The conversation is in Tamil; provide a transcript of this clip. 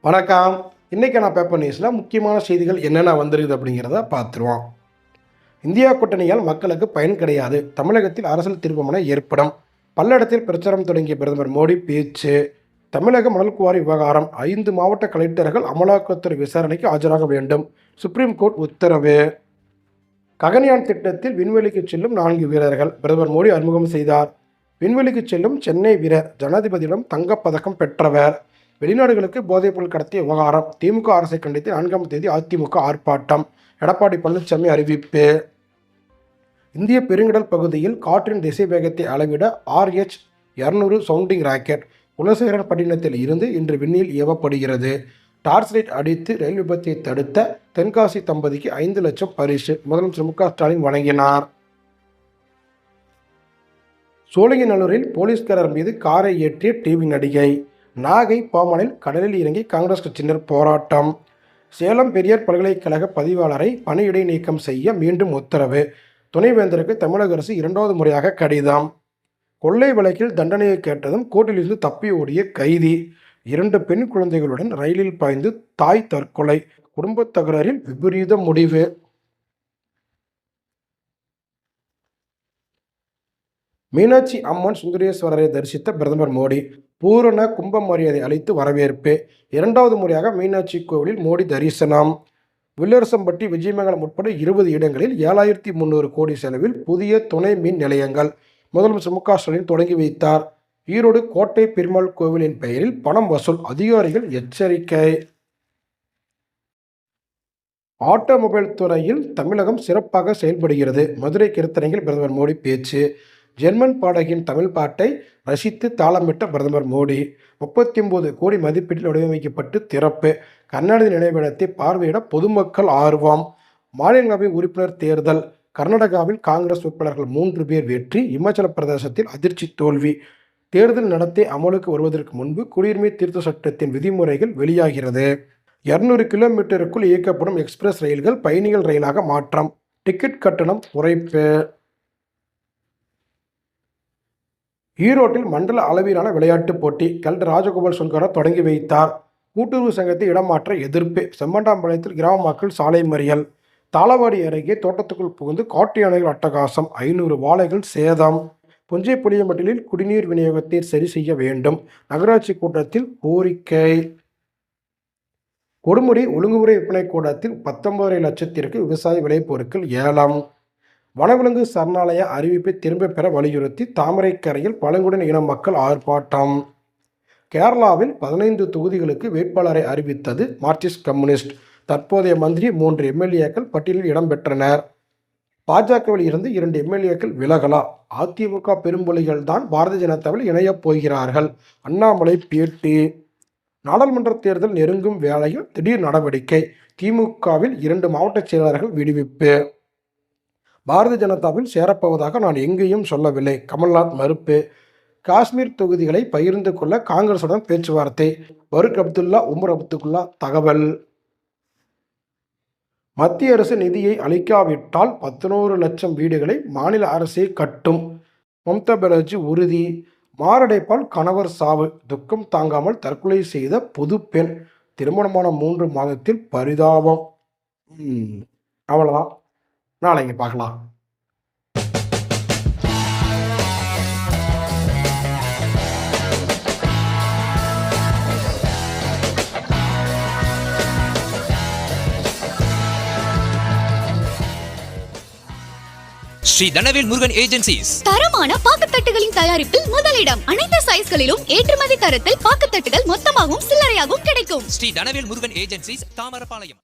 வணக்கம். இன்றைக்கான பேப்பர் நியூஸில் முக்கியமான செய்திகள் என்னென்ன வந்திருக்குது அப்படிங்கிறத பார்த்துருவோம். இந்தியா கூட்டணியால் மக்களுக்கு பயன் கிடையாது. தமிழகத்தில் அரசியல் திருப்பமனை ஏற்படும். பல்லடத்தில் பிரச்சாரம் தொடங்கிய பிரதமர் மோடி பேச்சு. தமிழக மணல் குவாரி விவகாரம். ஐந்து மாவட்ட கலெக்டர்கள் அமலாக்கத்துறை விசாரணைக்கு ஆஜராக வேண்டும். சுப்ரீம் கோர்ட் உத்தரவு. ககன்யான் திட்டத்தில் விண்வெளிக்கு செல்லும் நான்கு வீரர்கள். பிரதமர் மோடி அறிமுகம் செய்தார். விண்வெளிக்கு செல்லும் சென்னை வீரர். ஜனாதிபதியிடம் தங்கப்பதக்கம் பெற்றவர். வெளிநாடுகளுக்கு போதைப்பொருள் கடத்திய விவகாரம். திமுக அரசை கண்டித்து நான்காம் தேதி அதிமுக ஆர்ப்பாட்டம். எடப்பாடி பழனிசாமி அறிவிப்பு. இந்திய பெருங்கடல் பகுதியில் காற்றின் திசை வேகத்தை அளவிட ஆர்ஹெச் இரநூறு சவுண்டிங் ராக்கெட் குலசேகரன் பட்டினத்தில் இருந்து இன்று விண்ணில் ஏவப்படுகிறது. டார்ச் லைட் அடித்து ரயில் விபத்தை தடுத்த தென்காசி தம்பதிக்கு ஐந்து லட்சம் பரிசு. முதலமைச்சர் மு க ஸ்டாலின் வழங்கினார். சோழிங்கநல்லூரில் போலீஸ்காரர் மீது காரை ஏற்றிய டிவி நடிகை. நாகை பாமனில் கடலில் இறங்கி காங்கிரஸ் கட்சியினர் போராட்டம். சேலம் பெரியார் பல்கலைக்கழக பதிவாளரை பணியிடை நீக்கம் செய்ய மீண்டும் உத்தரவு. துணைவேந்தருக்கு தமிழக அரசு இரண்டாவது முறையாக கடிதம். கொள்ளை வழக்கில் தண்டனையை கேட்டதும் கோர்ட்டிலிருந்து தப்பி ஓடிய கைதி. இரண்டு பெண் குழந்தைகளுடன் ரயிலில் பாய்ந்து தாய் தற்கொலை. குடும்பத் தகராறில் விபரீத முடிவு. மீனாட்சி அம்மன் சுந்தரேஸ்வரரை தரிசித்த பிரதமர் மோடி. பூரண கும்ப மரியாதை அளித்து வரவேற்பு. இரண்டாவது முறையாக மீனாட்சி கோவிலில் மோடி தரிசனம். வில்லரசம்பட்டி விஜயமங்கலம் உட்பட இருபது இடங்களில் ஏழாயிரத்தி முந்நூறு கோடி செலவில் புதிய துணை மின் நிலையங்கள். முதலமைச்சர் மு க ஸ்டாலின் தொடங்கி வைத்தார். ஈரோடு கோட்டை பெருமாள் கோவிலின் பெயரில் பணம் வசூல் அதிகாரிகள் எச்சரிக்கை. ஆட்டோமொபைல் துறையில் தமிழகம் சிறப்பாக செயல்படுகிறது. மதுரை கிருத்தனையில் பிரதமர் மோடி பேச்சு. ஜெர்மன் பாடகியின் தமிழ் பாட்டை ரசித்து தாளமிட்ட பிரதமர் மோடி. முப்பத்தி ஒன்பது கோடி மதிப்பீட்டில் வடிவமைக்கப்பட்டு திறப்பு. கருணாநிதி நினைவிடத்தை பார்வையிட பொதுமக்கள் ஆர்வம். மாநிலங்களவை உறுப்பினர் தேர்தல். கர்நாடகாவில் காங்கிரஸ் உறுப்பினர்கள் மூன்று பேர் வெற்றி. இமாச்சல பிரதேசத்தில் அதிர்ச்சி தோல்வி. தேர்தல் நடத்தை அமலுக்கு வருவதற்கு முன்பு குடியுரிமை திருத்த சட்டத்தின் விதிமுறைகள் வெளியாகிறது. இருநூறு கிலோமீட்டருக்குள் இயக்கப்படும் எக்ஸ்பிரஸ் ரயில்கள் பயணிகள் ரயிலாக மாற்றம். டிக்கெட் கட்டணம் குறைப்பு. ஈரோட்டில் மண்டல அளவிலான விளையாட்டுப் போட்டி கல்டர் ராஜகோபால் சுங்கரா தொடங்கி வைத்தார். கூட்டுறவு சங்கத்தை இடமாற்ற எதிர்ப்பு செம்மண்டாம்பாளையத்தில் கிராம மக்கள் சாலை மறியல். தாளவாடி அருகே தோட்டத்துக்குள் புகுந்து காட்டு யானைகள் அட்டகாசம் ஐநூறு வாழைகள் சேதம். புஞ்சை புளியம்பட்டியலில் குடிநீர் விநியோகத்தை சரி செய்ய வேண்டும். நகராட்சி கூட்டத்தில் கோரிக்கை. கொடுமுடி ஒழுங்குமுறை விற்பனை கூடத்தில் பத்தொன்பதரை லட்சத்திற்கு விவசாய விளைபொருட்கள் ஏலம். வனவிலங்கு சரணாலய அறிவிப்பை திரும்பப் பெற வலியுறுத்தி தாமரைக்கரையில் பழங்குடியின இன மக்கள் ஆர்ப்பாட்டம். கேரளாவில் பதினைந்து தொகுதிகளுக்கு வேட்பாளரை அறிவித்தது மார்க்சிஸ்ட் கம்யூனிஸ்ட். தற்போதைய மந்திரி மூன்று எம்எல்ஏக்கள் பட்டியலில் இடம்பெற்றனர். பாஜகவில் இருந்து இரண்டு எம்எல்ஏக்கள் விலகலா? அதிமுக பெரும்புலிகள் தான் பாரதிய ஜனதாவில் இணையப் போகிறார்கள். அண்ணாமலை பேட்டி. நாடாளுமன்ற தேர்தல் நெருங்கும் வேளையில் திடீர் நடவடிக்கை. திமுகவில் இரண்டு மாவட்ட செயலாளர்கள் விடுவிப்பு. பாரதிய ஜனதாவில் சேரப்போவதாக நான் எங்கேயும் சொல்லவில்லை. கமல்நாத் மறுப்பு. காஷ்மீர் தொகுதிகளை பகிர்ந்து கொள்ள காங்கிரசுடன் பேச்சுவார்த்தை. பருக் அப்துல்லா உமர் அப்துல்லா தகவல். மத்திய அரசு நிதியை அளிக்காவிட்டால் பதினோரு லட்சம் வீடுகளை மாநில அரசே கட்டும். மம்தா பானர்ஜி உறுதி. மாரடைப்பால் கணவர் சாவு. துக்கம் தாங்காமல் தற்கொலை செய்த புது பெண். திருமணமான மூன்று மாதத்தில் பரிதாபம். அவ்வளோதான் நாளைக்கு பார்க்கலாம். ஸ்ரீ தனவேல் முருகன் ஏஜென்சிஸ். தரமான பாக்குத்தட்டுகளின் தயாரிப்பில் முதலிடம். அனைத்து சைஸ்களிலும் ஏற்றுமதி தரத்தில் பாக்குத்தட்டுகள் மொத்தமாகவும் சில்லறையாகவும் கிடைக்கும். ஸ்ரீ தனவேல் முருகன் ஏஜென்சிஸ் தாமரபாளையம்.